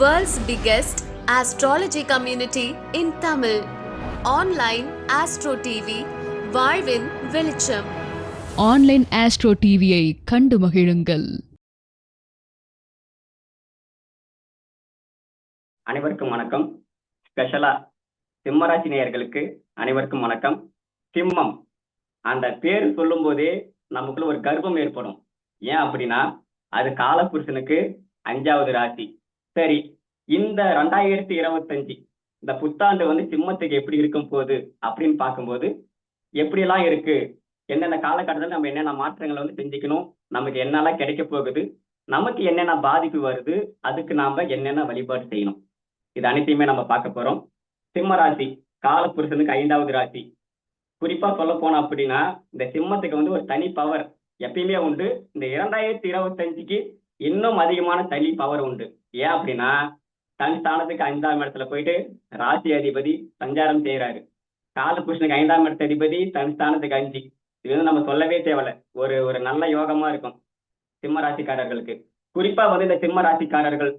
World's biggest astrology community in Tamil. Online Astro TV, வாழ்வின் வெளிச்சம். Online astro டிவியை கண்டு மகிழுங்கள். அனைவருக்கும் வணக்கம். ஸ்பெஷலா சிம்மராசி நேயர்களுக்கு அனைவருக்கும் வணக்கம். சிம்மம் அந்த பேர் சொல்லும் போதே நமக்குள்ள ஒரு கர்ப்பம் ஏற்படும். ஏன் அப்படின்னா அது காலபுருஷனுக்கு அஞ்சாவது ராசி. சரி இந்த ரெண்டாயிரத்தி இருபத்தஞ்சு இந்த புத்தாண்டு வந்து சிம்மத்துக்கு எப்படி இருக்கும் போகுது அப்படின்னு பார்க்கும்போது எப்படியெல்லாம் இருக்கு? என்னென்ன காலகட்டத்தில் நம்ம என்னென்ன மாற்றங்களை வந்து செஞ்சுக்கணும்? நமக்கு என்னெல்லாம் கிடைக்க போகுது? நமக்கு என்னென்ன பாதிப்பு வருது? அதுக்கு நாம என்னென்ன வழிபாடு செய்யணும்? இது அனைத்தையுமே நம்ம பார்க்க போறோம். சிம்ம ராசி காலப்புருஷனுக்கு ஐந்தாவது ராசி. குறிப்பா சொல்ல போனோம் அப்படின்னா இந்த சிம்மத்துக்கு வந்து ஒரு தனி பவர் எப்பயுமே உண்டு. இந்த இரண்டாயிரத்தி இருபத்தஞ்சுக்கு இன்னும் அதிகமான தனி பவர் உண்டு. ஏன் அப்படின்னா தன் ஸ்தானத்துக்கு ஐந்தாம் இடத்துல போயிட்டு ராசி அதிபதி சஞ்சாரம் செய்யறாரு காலபுருஷனுக்கு ஐந்தாம் இடத்து அதிபதி தன் ஸ்தானத்துக்கு அஞ்சு. இது வந்து நம்ம சொல்லவே தேவையில்ல. ஒரு ஒரு நல்ல யோகமா இருக்கும் சிம்ம ராசிக்காரர்களுக்கு. குறிப்பா வந்து இந்த சிம்ம ராசிக்காரர்கள்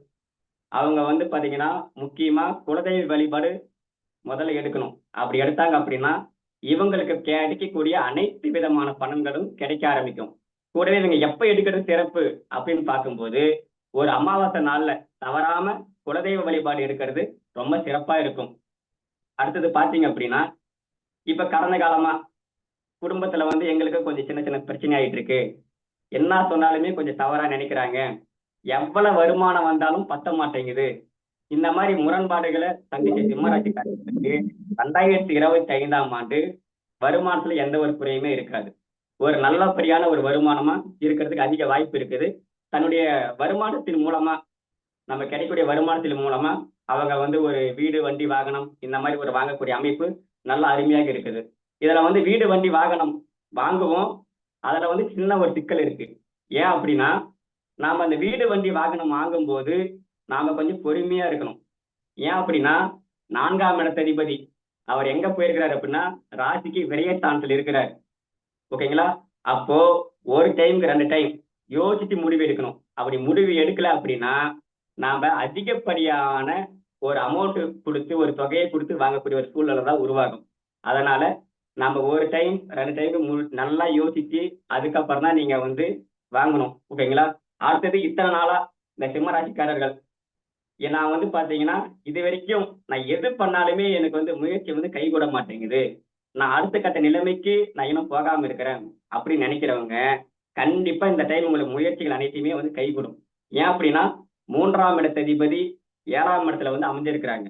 அவங்க வந்து பாத்தீங்கன்னா முக்கியமா குலதெய்வ வழிபாடு முதல்ல எடுக்கணும். அப்படி எடுத்தாங்க அப்படின்னா இவங்களுக்கு கிடைக்கக்கூடிய அனைத்து விதமான பணங்களும் கிடைக்க ஆரம்பிக்கும். கூடவே இவங்க எப்ப எடுக்கிறது சிறப்பு அப்படின்னு பார்க்கும்போது ஒரு அமாவாசை நாள்ல தவறாம குலதெய்வ வழிபாடு எடுக்கிறது ரொம்ப சிறப்பா இருக்கும். அடுத்தது பாத்தீங்க அப்படின்னா இப்ப கடந்த காலமா குடும்பத்துல வந்து எங்களுக்கு கொஞ்சம் சின்ன சின்ன பிரச்சனை ஆயிட்டு இருக்கு என்ன சொன்னாலுமே கொஞ்சம் தவறா நினைக்கிறாங்க. எவ்வளவு வருமானம் வந்தாலும் பத்த மாட்டேங்குது. இந்த மாதிரி முரண்பாடுகளை சந்திச்ச சிம்மராசிக்காரர்களுக்கு ரெண்டாயிரத்தி இருபத்தி ஐந்தாம் ஆண்டு வருமானத்துல எந்த ஒரு குறையுமே இருக்காது. ஒரு நல்லபடியான ஒரு வருமானமா இருக்கிறதுக்கு அதிக வாய்ப்பு இருக்குது. தன்னுடைய வருமானத்தின் மூலமா நம்ம கிடைக்கக்கூடிய வருமானத்தின் மூலமா அவங்க வந்து ஒரு வீடு வண்டி வாகனம் இந்த மாதிரி ஒரு வாங்கக்கூடிய அமைப்பு நல்லா அருமையாக இருக்குது. இதுல வந்து வீடு வண்டி வாகனம் வாங்குவோம். அதுல வந்து சின்ன ஒரு சிக்கல் இருக்கு. ஏன் அப்படின்னா நாம அந்த வீடு வண்டி வாகனம் வாங்கும்போது நாம கொஞ்சம் பொறுமையா இருக்கணும். ஏன் அப்படின்னா நான்காம் இடத்ததிபதி அவர் எங்க போயிருக்கிறார் அப்படின்னா ராசிக்கு விரயஸ்தானத்தில் இருக்கிறார். ஓகேங்களா? அப்போ ஒரு டைமுக்கு ரெண்டு டைம் யோசிச்சு முடிவு எடுக்கணும். அப்படி முடிவு எடுக்கல அப்படின்னா நாம அதிகப்படியான ஒரு அமௌண்ட் கொடுத்து ஒரு தொகையை கொடுத்து வாங்கக்கூடிய ஒரு சூழ்நிலை தான் உருவாகும். அதனால நம்ம ஒரு டைம் ரெண்டு டைம் நல்லா யோசிச்சு அதுக்கப்புறம் தான் நீங்க வந்து வாங்கணும். ஓகேங்களா? அடுத்தது இத்தனை நாளா இந்த சிம்மராசிக்காரர்கள். நான் வந்து பாத்தீங்கன்னா இது வரைக்கும் நான் எது பண்ணாலுமே எனக்கு வந்து முயற்சி வந்து கைகூட மாட்டேங்குது. நான் அடுத்த கட்ட நிலைமைக்கு நான் இன்னும் போகாம இருக்கிறேன் அப்படின்னு நினைக்கிறவங்க கண்டிப்பா இந்த டைம் உங்களுக்கு முயற்சிகள் அனைத்தையுமே வந்து கைகூடும். ஏன் அப்படின்னா மூன்றாம் இடத்ததிபதி ஏழாம் இடத்துல வந்து அமைஞ்சிருக்கிறாங்க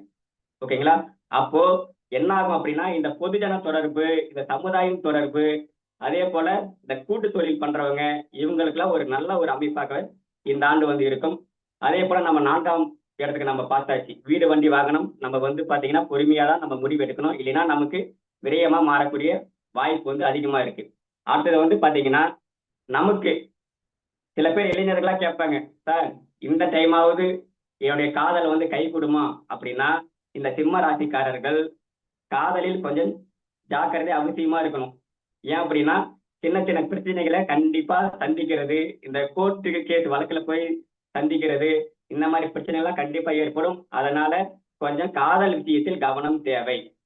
ஓகேங்களா? அப்போ என்ன ஆகும் அப்படின்னா இந்த பொதுஜன தொடர்பு இந்த சமுதாயம் தொடர்பு அதே போல இந்த கூட்டு தொழில் பண்றவங்க இவங்களுக்குலாம் ஒரு நல்ல ஒரு அமைப்பாக இந்த ஆண்டு வந்து இருக்கும். அதே போல நம்ம நான்காம் இடத்துக்கு நம்ம பார்த்தாச்சு. வீடு வண்டி வாகனம் நம்ம வந்து பாத்தீங்கன்னா பொறுமையா தான் நம்ம முடிவு எடுக்கணும். இல்லைன்னா நமக்கு விரயமா மாறக்கூடிய வாய்ப்பு வந்து அதிகமா இருக்கு. அடுத்தது வந்து பாத்தீங்கன்னா நமக்கு சில பேர் இளைஞர்களா கேட்பாங்க சார் இந்த டைமாவது என்னுடைய காதல் வந்து கை கொடுமா அப்படின்னா இந்த சிம்ம ராசிக்காரர்கள் காதலில் கொஞ்சம் ஜாக்கிரதை அவசியமா இருக்கணும். ஏன் அப்படின்னா சின்ன சின்ன பிரச்சனைகளை கண்டிப்பா சந்திக்கிறது இந்த கோர்ட்டு கேஸ் வழக்குல போய் சந்திக்கிறது இந்த மாதிரி பிரச்சனைகள்லாம் கண்டிப்பா ஏற்படும். அதனால கொஞ்சம் காதல் விஷயத்தில் கவனம் தேவை.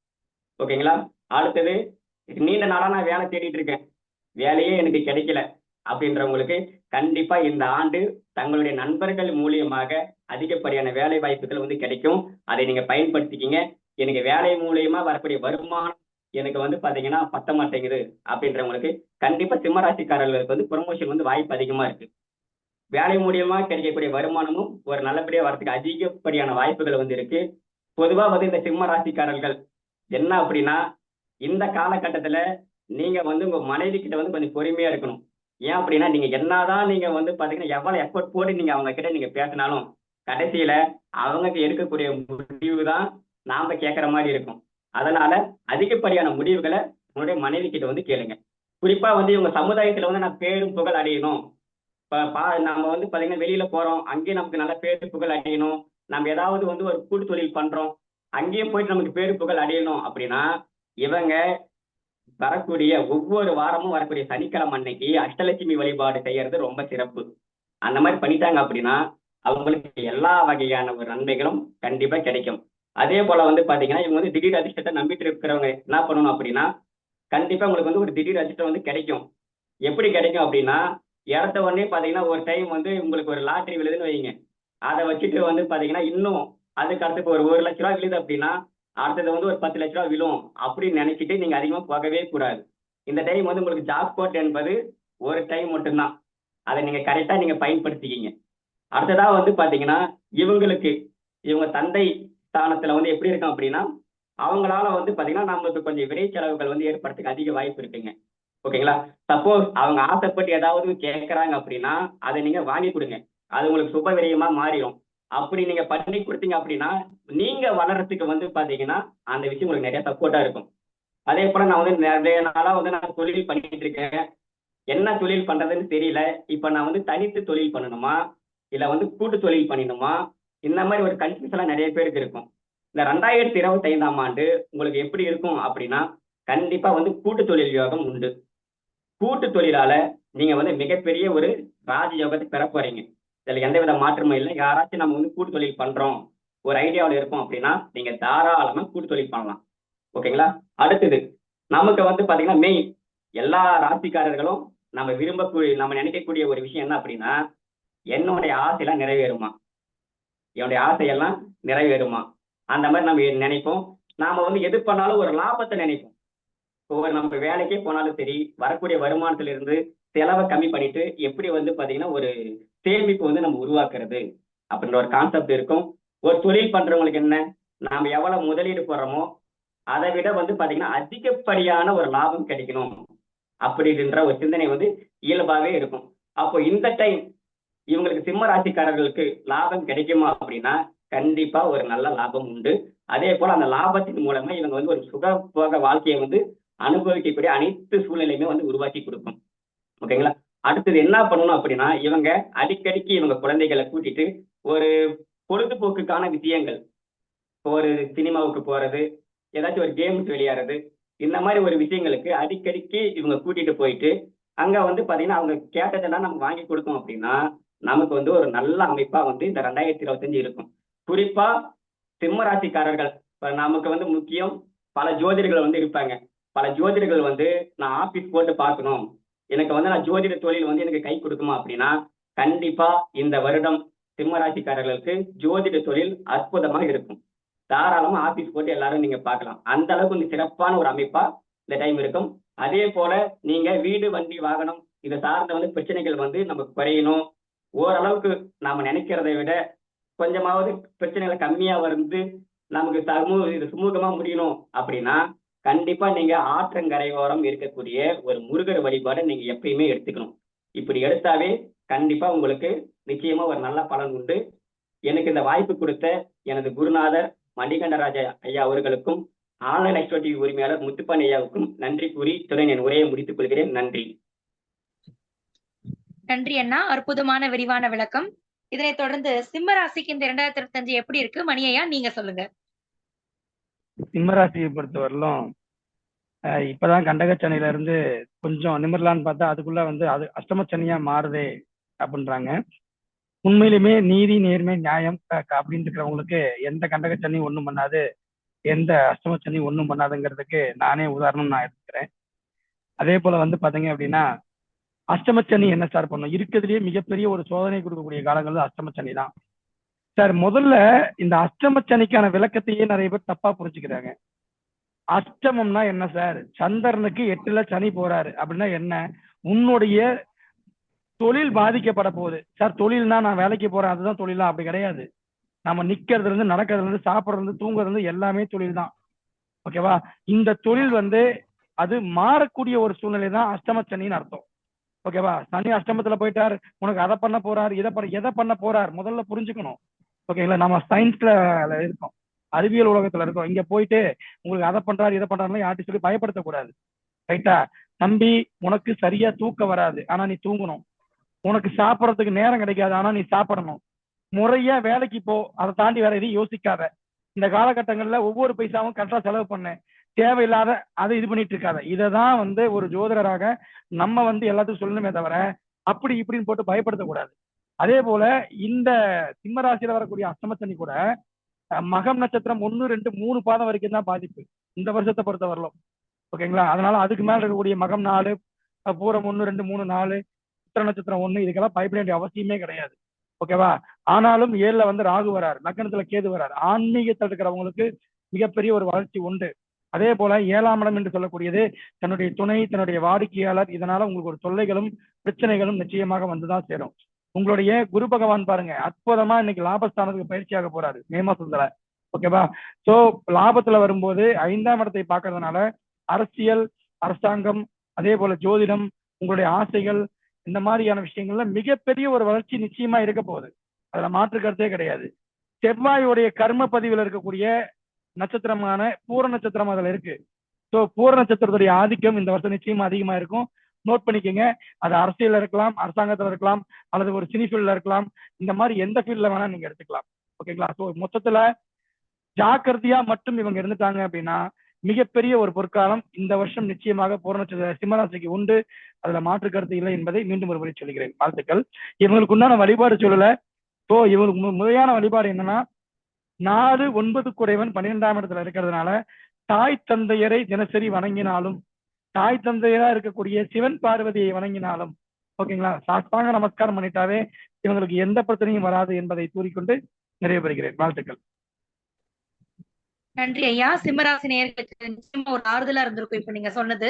ஓகேங்களா? அடுத்தது நீண்ட நாளா நான் வேலை தேடிட்டு இருக்கேன். வேலையே எனக்கு கிடைக்கல. அப்படின்றவங்களுக்கு கண்டிப்பா இந்த ஆண்டு தங்களுடைய நண்பர்கள் மூலியமாக அதிகப்படியான வேலை வாய்ப்புகள் வந்து கிடைக்கும். அதை நீங்க பயன்படுத்திக்கிங்க. எனக்கு வேலை மூலியமா வரக்கூடிய வருமானம் எனக்கு வந்து பாத்தீங்கன்னா பத்த மாட்டேங்குது அப்படின்றவங்களுக்கு கண்டிப்பா சிம்மராசிக்காரர்களுக்கு வந்து ப்ரொமோஷன் வந்து வாய்ப்பு அதிகமா இருக்கு. வேலை மூலியமா கிடைக்கக்கூடிய வருமானமும் ஒரு நல்லபடியா வரதுக்கு அதிகப்படியான வாய்ப்புகள் வந்து இருக்கு. பொதுவா வந்து இந்த சிம்ம ராசிக்காரர்கள் என்ன அப்படின்னா இந்த காலகட்டத்துல நீங்க வந்து உங்க மனைவி கிட்ட வந்து கொஞ்சம் பொறுமையா இருக்கணும். ஏன் அப்படின்னா நீங்க என்னதான் நீங்க வந்து பாத்தீங்கன்னா எவ்வளவு எஃபர்ட் போட்டு நீங்க அவங்க கிட்ட நீங்க பேசினாலும் கடைசியில அவங்க எடுக்கக்கூடிய முடிவு தான் நாம கேட்கற மாதிரி இருக்கும். அதனால அதிகப்படியான முடிவுகளை உங்களுடைய மனைவி கிட்ட வந்து கேளுங்க. குறிப்பா வந்து இவங்க சமுதாயத்துல வந்து நான் பேரும் புகழ் அடையணும். இப்போ பா நம்ம வந்து பாத்தீங்கன்னா வெளியில போறோம். அங்கேயும் நமக்கு நல்ல பேரு புகழ் அடையணும். நம்ம ஏதாவது வந்து ஒரு கூட்டு தொழில் பண்றோம். அங்கேயும் போயிட்டு நமக்கு பேரு புகழ் அடையணும் அப்படின்னா இவங்க வரக்கூடிய ஒவ்வொரு வாரமும் வரக்கூடிய சனிக்கிழமை அன்னைக்கு அஷ்டலட்சுமி வழிபாடு செய்யறது ரொம்ப சிறப்பு. அந்த மாதிரி பண்ணிட்டாங்க அப்படின்னா அவங்களுக்கு எல்லா வகையான ஒரு நன்மைகளும் கண்டிப்பா கிடைக்கும். அதே போல வந்து பாத்தீங்கன்னா இவங்க வந்து திடீர் அதிர்ஷ்டத்தை நம்பிட்டு இருக்கிறவங்க என்ன பண்ணணும் அப்படின்னா கண்டிப்பா உங்களுக்கு வந்து ஒரு திடீர் அதிர்ஷ்டம் வந்து கிடைக்கும். எப்படி கிடைக்கும் அப்படின்னா இடத்த உடனே பாத்தீங்கன்னா ஒரு டைம் வந்து உங்களுக்கு ஒரு லாட்டரி விழுதுன்னு வைங்க. அதை வச்சுட்டு வந்து பாத்தீங்கன்னா இன்னும் அதுக்கு அடுத்து ஒரு ஒரு லட்ச ரூபா விழுது அப்படின்னா அடுத்தது வந்து ஒரு பத்து லட்ச ரூபா விழும் அப்படின்னு நினைச்சிட்டு நீங்க அதிகமா போகவே கூடாது. இந்த டைம் வந்து உங்களுக்கு ஜாப் கோட் என்பது ஒரு டைம் மட்டும்தான். அதை நீங்க கரெக்டா நீங்க பயன்படுத்திக்கிங்க. அடுத்ததா வந்து பாத்தீங்கன்னா இவங்களுக்கு இவங்க தந்தை ஸ்தானத்துல வந்து எப்படி இருக்கும் அப்படின்னா அவங்களால வந்து பாத்தீங்கன்னா நம்மளுக்கு கொஞ்சம் விரை செலவுகள் வந்து ஏற்படுறதுக்கு அதிக வாய்ப்பு இருக்குங்க. ஓகேங்களா? சப்போஸ் அவங்க ஆசைப்பட்டு ஏதாவது கேட்கறாங்க அப்படின்னா அதை நீங்க வாங்கி கொடுங்க. அது உங்களுக்கு சுப விரயமா மாறிடும் அப்படி நீங்க பண்ணி கொடுத்தீங்க அப்படின்னா நீங்க வளர்றதுக்கு வந்து பாத்தீங்கன்னா அந்த விஷயம் உங்களுக்கு நிறைய சப்போர்ட்டா இருக்கும். அதே போல நான் வந்து நிறைய நாளா வந்து நான் தொழில் பண்ணிட்டு இருக்கேன். என்ன தொழில் பண்றதுன்னு தெரியல. இப்ப நான் வந்து தனித்து தொழில் பண்ணணுமா? இல்ல வந்து கூட்டு தொழில் பண்ணணுமா இந்த மாதிரி ஒரு கன்ஃபியூஸ் எல்லாம் நிறைய பேருக்கு இருக்கும். இந்த ரெண்டாயிரத்தி இருபத்தி ஐந்தாம் ஆண்டு உங்களுக்கு எப்படி இருக்கும் அப்படின்னா கண்டிப்பா வந்து கூட்டு தொழில் யோகம் உண்டு. கூட்டு தொழிலால நீங்க வந்து மிகப்பெரிய ஒரு ராஜ யோகத்தை பெற போறீங்க. இதுல எந்த வித மாற்றமும் இல்லை. யாராச்சும் நம்ம வந்து கூட்டு தொழில் பண்றோம் ஒரு ஐடியாவில் இருக்கோம் அப்படின்னா நீங்க தாராளமா கூட்டு தொழில் பண்ணலாம். ஓகேங்களா? அடுத்தது நமக்கு வந்து பாத்தீங்கன்னா மெயின் எல்லா ராசிக்காரர்களும் நம்ம விரும்பக்கூடிய நம்ம நினைக்கக்கூடிய ஒரு விஷயம் என்ன அப்படின்னா என்னுடைய ஆசையெல்லாம் நிறைவேறுமா? என்னுடைய ஆசையெல்லாம் நிறைவேறுமா? அந்த மாதிரி நம்ம நினைப்போம். நாம வந்து எது பண்ணாலும் ஒரு லாபத்தை நினைப்போம். ஒவ்வொரு நம்ம வேலைக்கே போனாலும் சரி வரக்கூடிய வருமானத்துல இருந்து செலவை கம்மி பண்ணிட்டு எப்படி வந்து பாத்தீங்கன்னா ஒரு சேமிப்பு வந்து நம்ம உருவாக்குறது அப்படின்ற ஒரு கான்செப்ட் இருக்கும். ஒரு தொழில் பண்றவங்களுக்கு என்ன? நாம எவ்வளவு முதலீடு போடுறோமோ அதை விட வந்து பாத்தீங்கன்னா அதிகப்படியான ஒரு லாபம் கிடைக்கணும் அப்படின்ற ஒரு சிந்தனை வந்து இயல்பாகவே இருக்கும். அப்போ இந்த டைம் இவங்களுக்கு சிம்ம ராசிக்காரர்களுக்கு லாபம் கிடைக்குமா அப்படின்னா கண்டிப்பா ஒரு நல்ல லாபம் உண்டு. அதே போல அந்த லாபத்தின் மூலமா இவங்க வந்து ஒரு சுகபோக வாழ்க்கையை வந்து அனுபவிக்கக்கூடிய அனைத்து சூழ்நிலையுமே வந்து உருவாக்கி கொடுக்கும். ஓகேங்களா? அடுத்தது என்ன பண்ணணும் அப்படின்னா இவங்க அடிக்கடிக்கு இவங்க குழந்தைகளை கூட்டிட்டு ஒரு பொழுதுபோக்குக்கான விஷயங்கள். ஒரு சினிமாவுக்கு போறது ஏதாச்சும் ஒரு கேம்ஸ் விளையாடுறது இந்த மாதிரி ஒரு விஷயங்களுக்கு அடிக்கடிக்கு இவங்க கூட்டிட்டு போயிட்டு அங்க வந்து பாத்தீங்கன்னா அவங்க கேட்டதெல்லாம் நம்ம வாங்கி கொடுத்தோம் அப்படின்னா நமக்கு வந்து ஒரு நல்ல அமைப்பா வந்து இந்த ரெண்டாயிரத்தி இருபத்தஞ்சு இருக்கும். குறிப்பா சிம்ம ராசிக்காரர்கள் நமக்கு வந்து முக்கியம் பல ஜோதிடர்கள் வந்து இருப்பாங்க. பல ஜோதிடர்கள் வந்து நான் ஆபீஸ் போட்டு பார்க்கணும். எனக்கு வந்து நான் ஜோதிட தொழில் வந்து எனக்கு கை கொடுக்குமா அப்படின்னா கண்டிப்பா இந்த வருடம் சிம்மராசிக்காரர்களுக்கு ஜோதிட தொழில் அற்புதமா இருக்கும். தாராளமா ஆபீஸ் போட்டு எல்லாரும் நீங்க பார்க்கலாம். அந்த அளவுக்கு வந்து சிறப்பான ஒரு அமைப்பா இந்த டைம் இருக்கும். அதே போல நீங்க வீடு வண்டி வாகனம் இதை சார்ந்த வந்து பிரச்சனைகள் வந்து நமக்கு குறையணும். ஓரளவுக்கு நாம நினைக்கிறதை விட கொஞ்சமாவது பிரச்சனைகள் கம்மியா வந்து நமக்கு சமூக இது சுமூகமா முடியணும் அப்படின்னா கண்டிப்பா நீங்க ஆற்றங்கரையோரம் இருக்கக்கூடிய ஒரு முருகர் வழிபாடை நீங்க எப்பயுமே எடுத்துக்கணும். இப்படி எடுத்தாவே கண்டிப்பா உங்களுக்கு நிச்சயமா ஒரு நல்ல பலன் உண்டு. எனக்கு இந்த வாய்ப்பு கொடுத்த எனது குருநாதர் மணிகண்டராஜ ஐயா அவர்களுக்கும் ஆன்லைன் எக்ஸ்ட்ரோ டிவி உரிமையாளர் முத்துப்பன் ஐயாவுக்கும் நன்றி கூறி துறை என் உரையை முடித்துக் கொள்கிறேன். நன்றி. நன்றி அண்ணா. அற்புதமான விரிவான விளக்கம். இதனைத் தொடர்ந்து சிம்ம ராசிக்கு இந்த இரண்டாயிரத்தி இருபத்தி அஞ்சு எப்படி இருக்கு? மணி நீங்க சொல்லுங்க. சிம்மராசியை பொறுத்தவரையிலும் அஹ் இப்பதான் கண்டகச்சனையில இருந்து கொஞ்சம் நிமிரலான்னு பார்த்தா அதுக்குள்ள வந்து அது அஷ்டம அஷ்டமச்சனியா மாறுதே அப்படின்றாங்க. உண்மையிலுமே நீதி நேர்மை நியாயம் அப்படின்னு இருக்கிறவங்களுக்கு எந்த கண்டக சனி ஒன்றும் பண்ணாது. எந்த அஷ்டம சனி ஒன்றும் பண்ணாதுங்கிறதுக்கு நானே உதாரணம் நான் எடுத்துக்கிறேன். அதே போல வந்து பாத்தீங்க அப்படின்னா அஷ்டமச்சனி என்ன சார் பண்ணும்? இருக்கிறதுலயே மிகப்பெரிய ஒரு சோதனை கொடுக்கக்கூடிய காலங்கள் அஷ்டமச்சனி தான் சார் முதல்ல இந்த அஷ்டமச்சனிக்கான விளக்கத்தையே நிறைய பேர் தப்பா புரிஞ்சுக்கிறாங்க. அஷ்டமம்னா என்ன சார்? சந்திரனுக்கு எட்டுல சனி போறாரு. அப்படின்னா என்ன? உன்னுடைய தொழில் பாதிக்கப்பட போகுது. சார் தொழில்னா நான் வேலைக்கு போறேன் அதுதான் தொழிலா? அப்படி கிடையாது. நம்ம நிக்கிறதுல இருந்து நடக்கிறதுல இருந்து சாப்பிடுறது இருந்து தூங்குறது இருந்து எல்லாமே தொழில் தான் ஓகேவா? இந்த தொழில் வந்து அது மாறக்கூடிய ஒரு சூழ்நிலை தான் அஷ்டமச்சனின்னு அர்த்தம். ஓகேவா? சனி அஷ்டமத்துல போயிட்டார். உனக்கு அதை பண்ண போறார் இதை பண்ண எதை பண்ண போறார்? முதல்ல புரிஞ்சுக்கணும். ஓகேங்களா நம்ம சயின்ஸ்ல இருக்கோம். அறிவியல் உலகத்துல இருக்கோம். இங்க போயிட்டு உங்களுக்கு அதை பண்றாரு இதை பண்றாருன்னு யார்ட்டும் சொல்லி பயப்படுத்தக்கூடாது. ரைட்டா தம்பி உனக்கு சரியா தூக்கம் வராது. ஆனா நீ தூங்கணும். உனக்கு சாப்பிட்றதுக்கு நேரம் கிடைக்காது. ஆனா நீ சாப்பிடணும். முறையா வேலைக்கு போ. அதை தாண்டி வேற எதையும் யோசிக்காத. இந்த காலகட்டங்கள்ல ஒவ்வொரு பைசாவும் கரெக்டா செலவு பண்ணு. தேவையில்லாத அதை இது பண்ணிட்டு இருக்காத. இதை தான் வந்து ஒரு ஜோதிடராக நம்ம வந்து எல்லாத்துக்கும் சொல்லணுமே தவிர அப்படி இப்படின்னு போட்டு பயப்படுத்தக்கூடாது. அதே போல இந்த சிம்ம ராசியில வரக்கூடிய அஷ்டமசனி கூட மகம் நட்சத்திரம் ஒன்னு ரெண்டு மூணு பாதம் வரைக்கும் தான் பாதிப்பு. இந்த வருஷத்தை பொறுத்த வரலாம். ஓகேங்களா? அதனால அதுக்கு மேல இருக்கக்கூடிய மகம் நாலு பூரம் ஒன்னு ரெண்டு மூணு நாலு உத்திர நட்சத்திரம் ஒண்ணு இதுக்கெல்லாம் பயப்பட வேண்டிய அவசியமே கிடையாது. ஓகேவா? ஆனாலும் ஏழுல வந்து ராகு வராரு. லக்னத்துல கேது வராரு. ஆன்மீகத்தில் இருக்கிறவங்களுக்கு மிகப்பெரிய ஒரு வளர்ச்சி உண்டு. அதே போல ஏழாம் இடம் என்று சொல்லக்கூடியது தன்னுடைய துணை தன்னுடைய வாடிக்கையாளர் இதனால உங்களுக்கு ஒரு தொல்லைகளும் பிரச்சனைகளும் நிச்சயமாக வந்துதான் சேரும். உங்களுடைய குரு பகவான் பாருங்க அற்புதமா இன்னைக்கு லாபஸ்தானத்துக்கு பயிற்சியாக போறாரு மே மாசத்துல. ஓகேவா சோ லாபத்துல வரும்போது ஐந்தாம் இடத்தை பார்க்கறதுனால அரசியல் அரசாங்கம் அதே போல ஜோதிடம் உங்களுடைய ஆசைகள் இந்த மாதிரியான விஷயங்கள்ல மிகப்பெரிய ஒரு வளர்ச்சி நிச்சயமா இருக்க போகுது. அதுல மாற்று கருத்தே கிடையாது. செவ்வாயுடைய கர்ம பதிவில் இருக்கக்கூடிய நட்சத்திரமான பூர நட்சத்திரம் அதுல இருக்கு. ஸோ பூர நட்சத்திரத்துடைய ஆதிக்கம் இந்த வருஷம் நிச்சயமா அதிகமா இருக்கும். நோட் பண்ணிக்கோங்க. அது அரசியல்ல இருக்கலாம் அரசாங்கத்துல இருக்கலாம் அல்லது ஒரு சினி ஃபீல்ட்ல இருக்கலாம். இந்த மாதிரி எந்த ஃபீல்ட்ல வேணா நீங்க எடுத்துக்கலாம். ஓகேங்களா ஸோ மொத்தத்துல ஜாக்கிரதையா மட்டும் இவங்க இருந்துட்டாங்க அப்படின்னா மிகப்பெரிய ஒரு பொற்காலம் இந்த வருஷம் நிச்சயமாக பூரண சிம்மராசிக்கு உண்டு. அதுல மாற்று கருத்து இல்லை என்பதை மீண்டும் ஒரு முறை சொல்கிறேன் வாழ்த்துக்கள். இவங்களுக்கு உண்டான வழிபாடு சொல்லல. ஸோ இவங்களுக்கு முறையான வழிபாடு என்னன்னா நாலு ஒன்பது குறைவன் பன்னிரெண்டாம் இடத்துல இருக்கிறதுனால தாய் தந்தையரை தினசரி வணங்கினாலும் தாய் தந்தையரா இருக்கக்கூடிய சிவன் பார்வதியை வணங்கினாலும் ஓகேங்களா? சாஸ்தாங்க நமஸ்காரம் பண்ணிட்டாவே இவங்களுக்கு எந்த பிரச்சனையும் வராது என்பதை கூறிக்கொண்டு நிறைவு பெறுகிறேன் வாழ்த்துக்கள். நன்றி ஐயா. சிம்மராசி நேர்களுக்கு நிச்சயமா ஒரு ஆறுதலா இருந்திருக்கும். இப்ப நீங்க சொன்னது